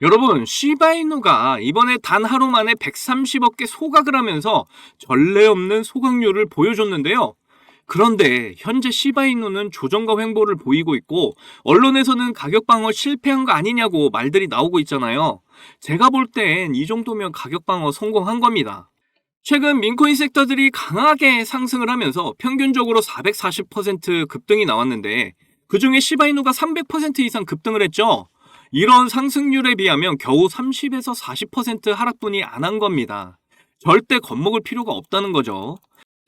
여러분, 시바이누가 이번에 단 하루 만에 130억 개 소각을 하면서 전례 없는 소각률을 보여줬는데요. 그런데 현재 시바이누는 조정과 횡보를 보이고 있고 언론에서는 가격 방어 실패한 거 아니냐고 말들이 나오고 있잖아요. 제가 볼 땐 이 정도면 가격 방어 성공한 겁니다. 최근 민코인 섹터들이 강하게 상승을 하면서 평균적으로 440% 급등이 나왔는데 그중에 시바이누가 300% 이상 급등을 했죠. 이런 상승률에 비하면 겨우 30에서 40% 하락분이 안 한 겁니다. 절대 겁먹을 필요가 없다는 거죠.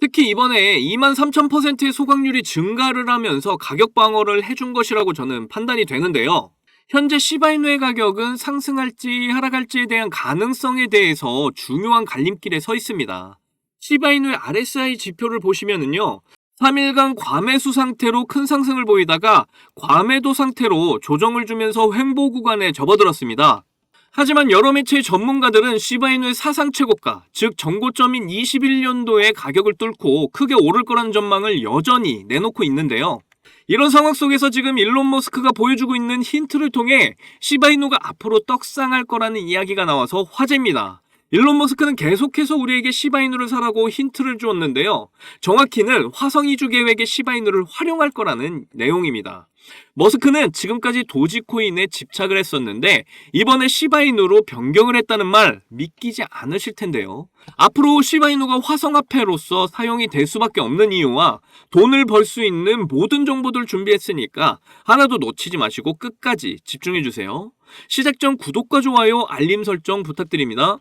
특히 이번에 2만 3천%의 소각률이 증가를 하면서 가격 방어를 해준 것이라고 저는 판단이 되는데요. 현재 시바이누의 가격은 상승할지 하락할지에 대한 가능성에 대해서 중요한 갈림길에 서 있습니다. 시바이누의 RSI 지표를 보시면은요. 3일간 과매수 상태로 큰 상승을 보이다가 과매도 상태로 조정을 주면서 횡보 구간에 접어들었습니다. 하지만 여러 매체의 전문가들은 시바이누의 사상 최고가, 즉 정고점인 21년도의 가격을 뚫고 크게 오를 거라는 전망을 여전히 내놓고 있는데요. 이런 상황 속에서 지금 일론 머스크가 보여주고 있는 힌트를 통해 시바이누가 앞으로 떡상할 거라는 이야기가 나와서 화제입니다. 일론 머스크는 계속해서 우리에게 시바이누를 사라고 힌트를 주었는데요. 정확히는 화성 이주 계획의 시바이누를 활용할 거라는 내용입니다. 머스크는 지금까지 도지코인에 집착을 했었는데 이번에 시바이누로 변경을 했다는 말 믿기지 않으실 텐데요. 앞으로 시바이누가 화성화폐로서 사용이 될 수밖에 없는 이유와 돈을 벌 수 있는 모든 정보들 준비했으니까 하나도 놓치지 마시고 끝까지 집중해 주세요. 시작 전 구독과 좋아요, 알림 설정 부탁드립니다.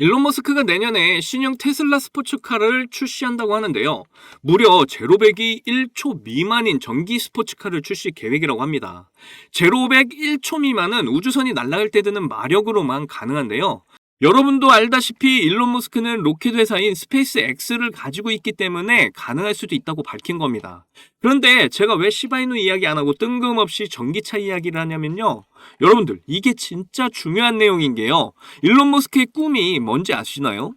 일론 머스크가 내년에 신형 테슬라 스포츠카를 출시한다고 하는데요. 무려 제로백이 1초 미만인 전기 스포츠카를 출시 계획이라고 합니다. 제로백 1초 미만은 우주선이 날아갈 때 드는 마력으로만 가능한데요. 여러분도 알다시피 일론 머스크는 로켓 회사인 스페이스 X를 가지고 있기 때문에 가능할 수도 있다고 밝힌 겁니다. 그런데 제가 왜 시바이누 이야기 안 하고 뜬금없이 전기차 이야기를 하냐면요. 여러분들 이게 진짜 중요한 내용인 게요. 일론 머스크의 꿈이 뭔지 아시나요?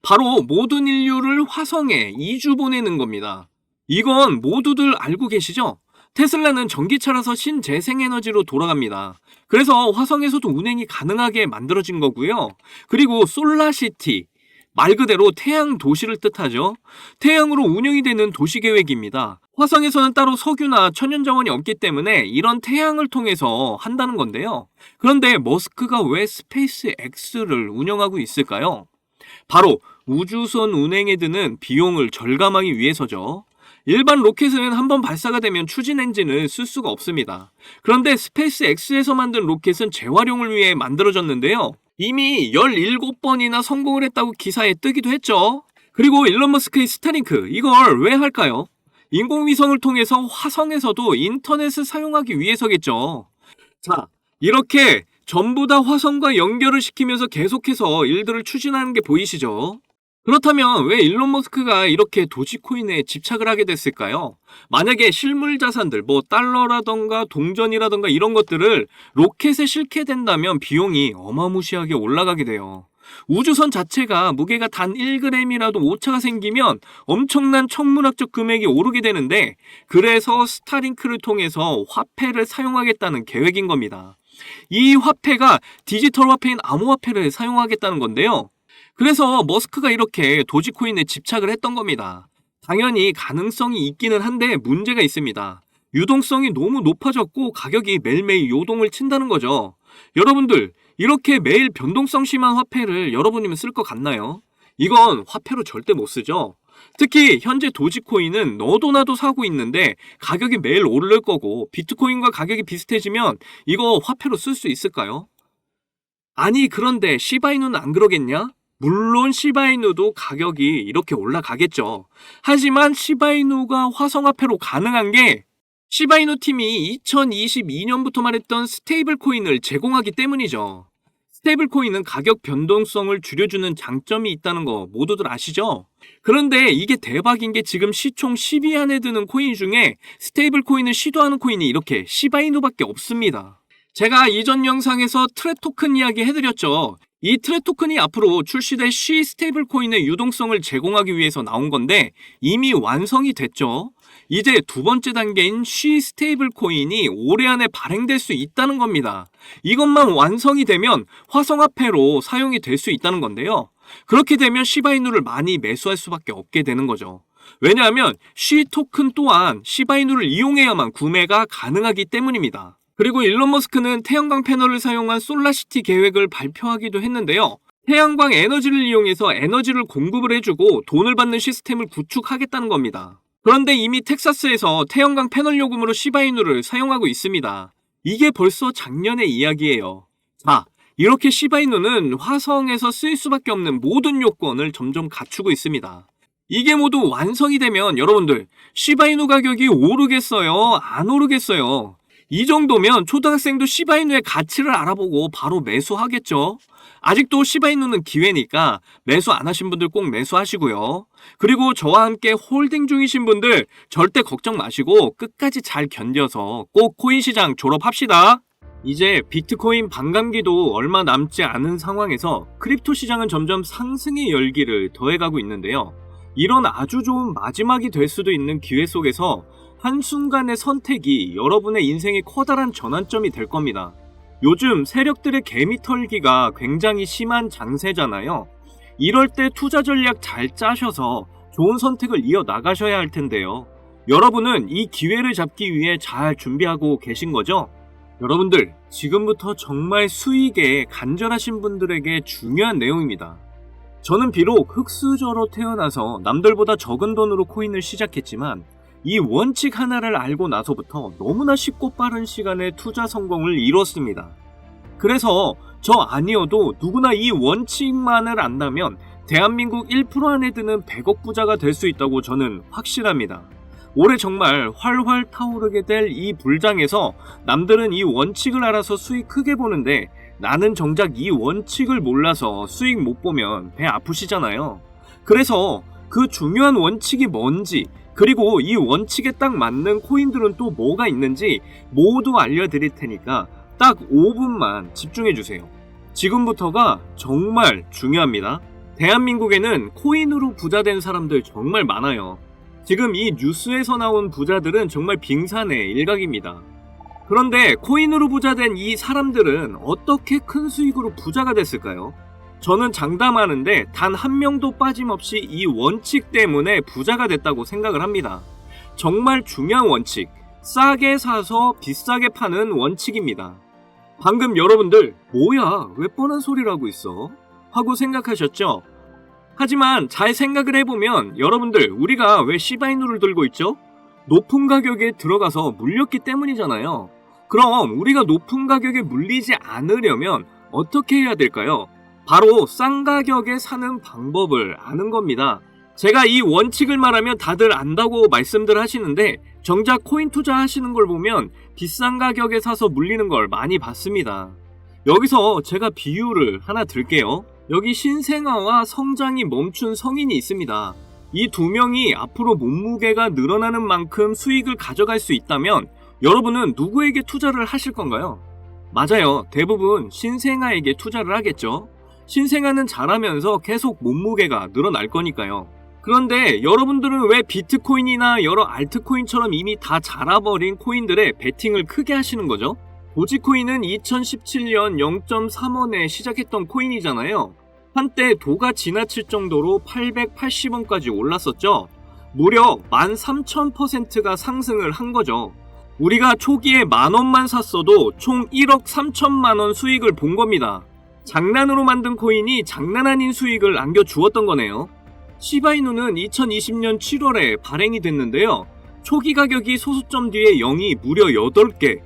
바로 모든 인류를 화성에 이주 보내는 겁니다. 이건 모두들 알고 계시죠? 테슬라는 전기차라서 신재생에너지로 돌아갑니다. 그래서 화성에서도 운행이 가능하게 만들어진 거고요. 그리고 솔라시티, 말 그대로 태양 도시를 뜻하죠. 태양으로 운영이 되는 도시 계획입니다. 화성에서는 따로 석유나 천연 자원이 없기 때문에 이런 태양을 통해서 한다는 건데요. 그런데 머스크가 왜 스페이스 X를 운영하고 있을까요? 바로 우주선 운행에 드는 비용을 절감하기 위해서죠. 일반 로켓은 한번 발사가 되면 추진 엔진을 쓸 수가 없습니다. 그런데 스페이스 X에서 만든 로켓은 재활용을 위해 만들어졌는데요. 이미 17번이나 성공을 했다고 기사에 뜨기도 했죠. 그리고 일론 머스크의 스타링크, 이걸 왜 할까요? 인공위성을 통해서 화성에서도 인터넷을 사용하기 위해서겠죠. 자, 이렇게 전부 다 화성과 연결을 시키면서 계속해서 일들을 추진하는 게 보이시죠? 그렇다면 왜 일론 머스크가 이렇게 도지코인에 집착을 하게 됐을까요? 만약에 실물 자산들, 뭐 달러라던가 동전이라던가 이런 것들을 로켓에 싣게 된다면 비용이 어마무시하게 올라가게 돼요. 우주선 자체가 무게가 단 1g이라도 오차가 생기면 엄청난 천문학적 금액이 오르게 되는데 그래서 스타링크를 통해서 화폐를 사용하겠다는 계획인 겁니다. 이 화폐가 디지털 화폐인 암호화폐를 사용하겠다는 건데요. 그래서 머스크가 이렇게 도지코인에 집착을 했던 겁니다. 당연히 가능성이 있기는 한데 문제가 있습니다. 유동성이 너무 높아졌고 가격이 매일매일 요동을 친다는 거죠. 여러분들, 이렇게 매일 변동성 심한 화폐를 여러분이면 쓸 것 같나요? 이건 화폐로 절대 못 쓰죠. 특히 현재 도지코인은 너도 나도 사고 있는데 가격이 매일 오를 거고 비트코인과 가격이 비슷해지면 이거 화폐로 쓸 수 있을까요? 아니 그런데 시바이누는 안 그러겠냐? 물론 시바이누도 가격이 이렇게 올라가겠죠. 하지만 시바이누가 화성화폐로 가능한 게 시바이누 팀이 2022년부터 말했던 스테이블 코인을 제공하기 때문이죠. 스테이블 코인은 가격 변동성을 줄여주는 장점이 있다는 거 모두들 아시죠? 그런데 이게 대박인 게 지금 시총 10위 안에 드는 코인 중에 스테이블 코인을 시도하는 코인이 이렇게 시바이누밖에 없습니다. 제가 이전 영상에서 트랩 토큰 이야기 해드렸죠. 이 트랩 토큰이 앞으로 출시될 C 스테이블 코인의 유동성을 제공하기 위해서 나온 건데 이미 완성이 됐죠. 이제 두 번째 단계인 C 스테이블 코인이 올해 안에 발행될 수 있다는 겁니다. 이것만 완성이 되면 화성화폐로 사용이 될 수 있다는 건데요. 그렇게 되면 시바이누를 많이 매수할 수밖에 없게 되는 거죠. 왜냐하면 C 토큰 또한 시바이누를 이용해야만 구매가 가능하기 때문입니다. 그리고 일론 머스크는 태양광 패널을 사용한 솔라시티 계획을 발표하기도 했는데요. 태양광 에너지를 이용해서 에너지를 공급을 해주고 돈을 받는 시스템을 구축하겠다는 겁니다. 그런데 이미 텍사스에서 태양광 패널 요금으로 시바이누를 사용하고 있습니다. 이게 벌써 작년의 이야기예요. 자, 이렇게 시바이누는 화성에서 쓰일 수밖에 없는 모든 요건을 점점 갖추고 있습니다. 이게 모두 완성이 되면 여러분들 시바이누 가격이 오르겠어요? 안 오르겠어요? 이 정도면 초등학생도 시바이누의 가치를 알아보고 바로 매수하겠죠? 아직도 시바이누는 기회니까 매수 안 하신 분들 꼭 매수하시고요. 그리고 저와 함께 홀딩 중이신 분들 절대 걱정 마시고 끝까지 잘 견뎌서 꼭 코인 시장 졸업합시다. 이제 비트코인 반감기도 얼마 남지 않은 상황에서 크립토 시장은 점점 상승의 열기를 더해가고 있는데요. 이런 아주 좋은 마지막이 될 수도 있는 기회 속에서 한순간의 선택이 여러분의 인생의 커다란 전환점이 될 겁니다. 요즘 세력들의 개미 털기가 굉장히 심한 장세잖아요. 이럴 때 투자 전략 잘 짜셔서 좋은 선택을 이어 나가셔야 할 텐데요. 여러분은 이 기회를 잡기 위해 잘 준비하고 계신 거죠? 여러분들, 지금부터 정말 수익에 간절하신 분들에게 중요한 내용입니다. 저는 비록 흑수저로 태어나서 남들보다 적은 돈으로 코인을 시작했지만 이 원칙 하나를 알고 나서부터 너무나 쉽고 빠른 시간에 투자 성공을 이뤘습니다. 그래서 저 아니어도 누구나 이 원칙만을 안다면 대한민국 1% 안에 드는 100억 부자가 될 수 있다고 저는 확실합니다. 올해 정말 활활 타오르게 될 이 불장에서 남들은 이 원칙을 알아서 수익 크게 보는데 나는 정작 이 원칙을 몰라서 수익 못 보면 배 아프시잖아요. 그래서 그 중요한 원칙이 뭔지 그리고 이 원칙에 딱 맞는 코인들은 또 뭐가 있는지 모두 알려드릴 테니까 딱 5분만 집중해 주세요. 지금부터가 정말 중요합니다. 대한민국에는 코인으로 부자 된 사람들 정말 많아요. 지금 이 뉴스에서 나온 부자들은 정말 빙산의 일각입니다. 그런데 코인으로 부자 된 이 사람들은 어떻게 큰 수익으로 부자가 됐을까요? 저는 장담하는데 단 한 명도 빠짐없이 이 원칙 때문에 부자가 됐다고 생각을 합니다. 정말 중요한 원칙. 싸게 사서 비싸게 파는 원칙입니다. 방금 여러분들, 뭐야, 왜 뻔한 소리를 하고 있어? 하고 생각하셨죠? 하지만 잘 생각을 해보면 여러분들, 우리가 왜 시바이누를 들고 있죠? 높은 가격에 들어가서 물렸기 때문이잖아요. 그럼 우리가 높은 가격에 물리지 않으려면 어떻게 해야 될까요? 바로 싼 가격에 사는 방법을 아는 겁니다. 제가 이 원칙을 말하면 다들 안다고 말씀들 하시는데 정작 코인 투자하시는 걸 보면 비싼 가격에 사서 물리는 걸 많이 봤습니다. 여기서 제가 비유를 하나 들게요. 여기 신생아와 성장이 멈춘 성인이 있습니다. 이 두 명이 앞으로 몸무게가 늘어나는 만큼 수익을 가져갈 수 있다면 여러분은 누구에게 투자를 하실 건가요? 맞아요. 대부분 신생아에게 투자를 하겠죠. 신생아는 자라면서 계속 몸무게가 늘어날 거니까요. 그런데 여러분들은 왜 비트코인이나 여러 알트코인처럼 이미 다 자라버린 코인들에 베팅을 크게 하시는 거죠? 도지코인은 2017년 0.3원에 시작했던 코인이잖아요. 한때 도가 지나칠 정도로 880원까지 올랐었죠. 무려 13,000%가 상승을 한 거죠. 우리가 초기에 만 원만 샀어도 총 1억 3천만 원 수익을 본 겁니다. 장난으로 만든 코인이 장난 아닌 수익을 안겨주었던 거네요. 시바이누는 2020년 7월에 발행이 됐는데요. 초기 가격이 소수점 뒤에 0이 무려 8개,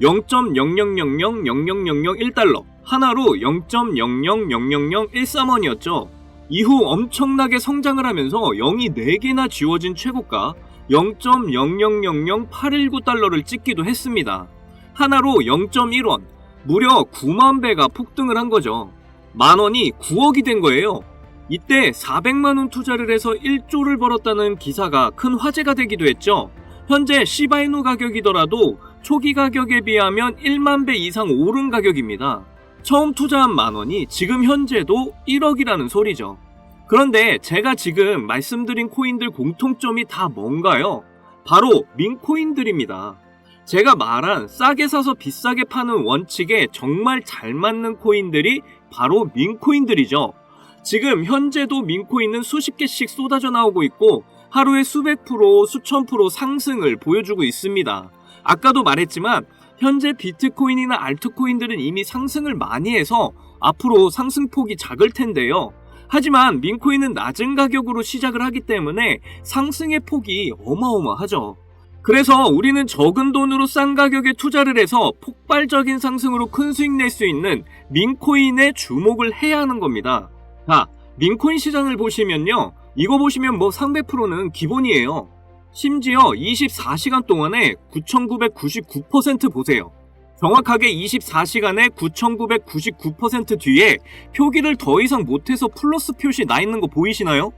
0.000000001달러, 하나로 0.0000013원이었죠. 이후 엄청나게 성장을 하면서 0이 4개나 지워진 최고가 0.0000819달러를 찍기도 했습니다. 하나로 0.1원, 무려 9만 배가 폭등을 한 거죠. 만 원이 9억이 된 거예요. 이때 400만 원 투자를 해서 1조를 벌었다는 기사가 큰 화제가 되기도 했죠. 현재 시바이누 가격이더라도 초기 가격에 비하면 1만 배 이상 오른 가격입니다. 처음 투자한 만 원이 지금 현재도 1억이라는 소리죠. 그런데 제가 지금 말씀드린 코인들 공통점이 다 뭔가요? 바로 민코인들입니다. 제가 말한 싸게 사서 비싸게 파는 원칙에 정말 잘 맞는 코인들이 바로 민코인들이죠. 지금 현재도 민코인은 수십 개씩 쏟아져 나오고 있고 하루에 수백 프로, 수천 프로 상승을 보여주고 있습니다. 아까도 말했지만 현재 비트코인이나 알트코인들은 이미 상승을 많이 해서 앞으로 상승폭이 작을 텐데요. 하지만 민코인은 낮은 가격으로 시작을 하기 때문에 상승의 폭이 어마어마하죠. 그래서 우리는 적은 돈으로 싼 가격에 투자를 해서 폭발적인 상승으로 큰 수익 낼 수 있는 민코인에 주목을 해야 하는 겁니다. 자, 민코인 시장을 보시면요. 이거 보시면 뭐 300%는 기본이에요. 심지어 24시간 동안에 9,999% 보세요. 정확하게 24시간에 9,999% 뒤에 표기를 더 이상 못해서 플러스 표시 나 있는 거 보이시나요?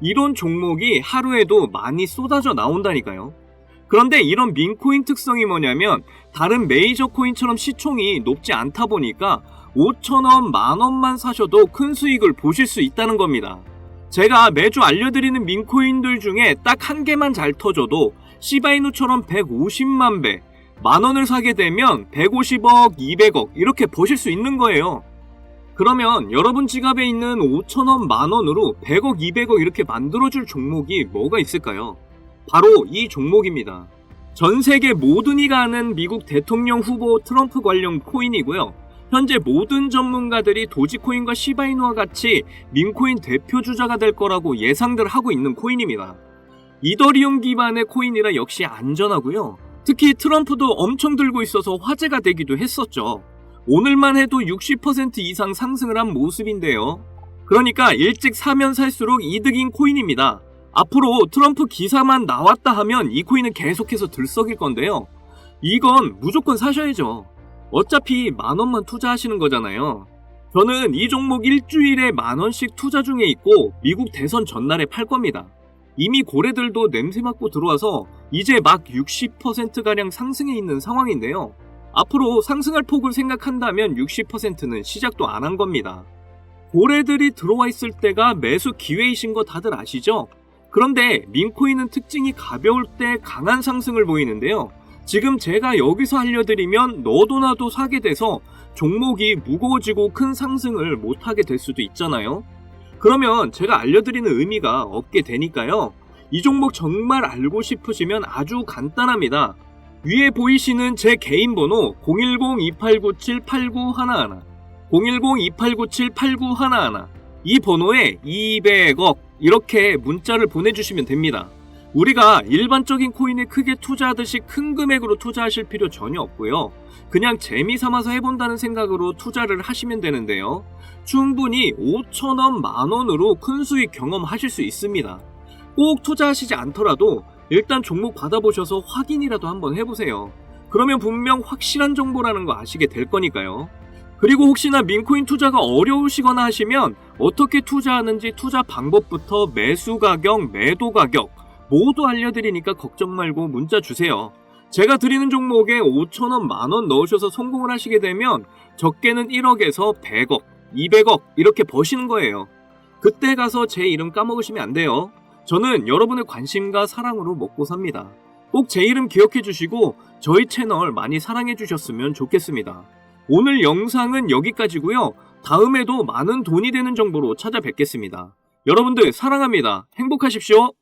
이런 종목이 하루에도 많이 쏟아져 나온다니까요. 그런데 이런 민코인 특성이 뭐냐면 다른 메이저 코인처럼 시총이 높지 않다 보니까 5천원, 만원만 사셔도 큰 수익을 보실 수 있다는 겁니다. 제가 매주 알려드리는 민코인들 중에 딱 한 개만 잘 터져도 시바이누처럼 150만 배, 만 원을 사게 되면 150억, 200억 이렇게 버실 수 있는 거예요. 그러면 여러분 지갑에 있는 5천원, 만원으로 100억, 200억 이렇게 만들어줄 종목이 뭐가 있을까요? 바로 이 종목입니다. 전 세계 모든 이가 아는 미국 대통령 후보 트럼프 관련 코인이고요. 현재 모든 전문가들이 도지코인과 시바이누와 같이 민코인 대표 주자가 될 거라고 예상들 하고 있는 코인입니다. 이더리움 기반의 코인이라 역시 안전하고요. 특히 트럼프도 엄청 들고 있어서 화제가 되기도 했었죠. 오늘만 해도 60% 이상 상승을 한 모습인데요. 그러니까 일찍 사면 살수록 이득인 코인입니다. 앞으로 트럼프 기사만 나왔다 하면 이 코인은 계속해서 들썩일 건데요. 이건 무조건 사셔야죠. 어차피 만 원만 투자하시는 거잖아요. 저는 이 종목 일주일에 만 원씩 투자 중에 있고 미국 대선 전날에 팔 겁니다. 이미 고래들도 냄새 맡고 들어와서 이제 막 60%가량 상승해 있는 상황인데요. 앞으로 상승할 폭을 생각한다면 60%는 시작도 안 한 겁니다. 고래들이 들어와 있을 때가 매수 기회이신 거 다들 아시죠? 그런데 민코인은 특징이 가벼울 때 강한 상승을 보이는데요. 지금 제가 여기서 알려드리면 너도 나도 사게 돼서 종목이 무거워지고 큰 상승을 못하게 될 수도 있잖아요. 그러면 제가 알려드리는 의미가 없게 되니까요. 이 종목 정말 알고 싶으시면 아주 간단합니다. 위에 보이시는 제 개인 번호 010-2897-8911 010-2897-8911 이 번호에 200억 이렇게 문자를 보내주시면 됩니다. 우리가 일반적인 코인에 크게 투자하듯이 큰 금액으로 투자하실 필요 전혀 없고요. 그냥 재미 삼아서 해본다는 생각으로 투자를 하시면 되는데요. 충분히 5천원, 만원으로 큰 수익 경험하실 수 있습니다. 꼭 투자하시지 않더라도 일단 종목 받아보셔서 확인이라도 한번 해보세요. 그러면 분명 확실한 정보라는 거 아시게 될 거니까요. 그리고 혹시나 민코인 투자가 어려우시거나 하시면 어떻게 투자하는지 투자 방법부터 매수 가격, 매도 가격 모두 알려드리니까 걱정 말고 문자 주세요. 제가 드리는 종목에 5천원, 만원 넣으셔서 성공을 하시게 되면 적게는 1억에서 100억, 200억 이렇게 버시는 거예요. 그때 가서 제 이름 까먹으시면 안 돼요. 저는 여러분의 관심과 사랑으로 먹고 삽니다. 꼭 제 이름 기억해 주시고 저희 채널 많이 사랑해 주셨으면 좋겠습니다. 오늘 영상은 여기까지고요. 다음에도 많은 돈이 되는 정보로 찾아뵙겠습니다. 여러분들 사랑합니다. 행복하십시오.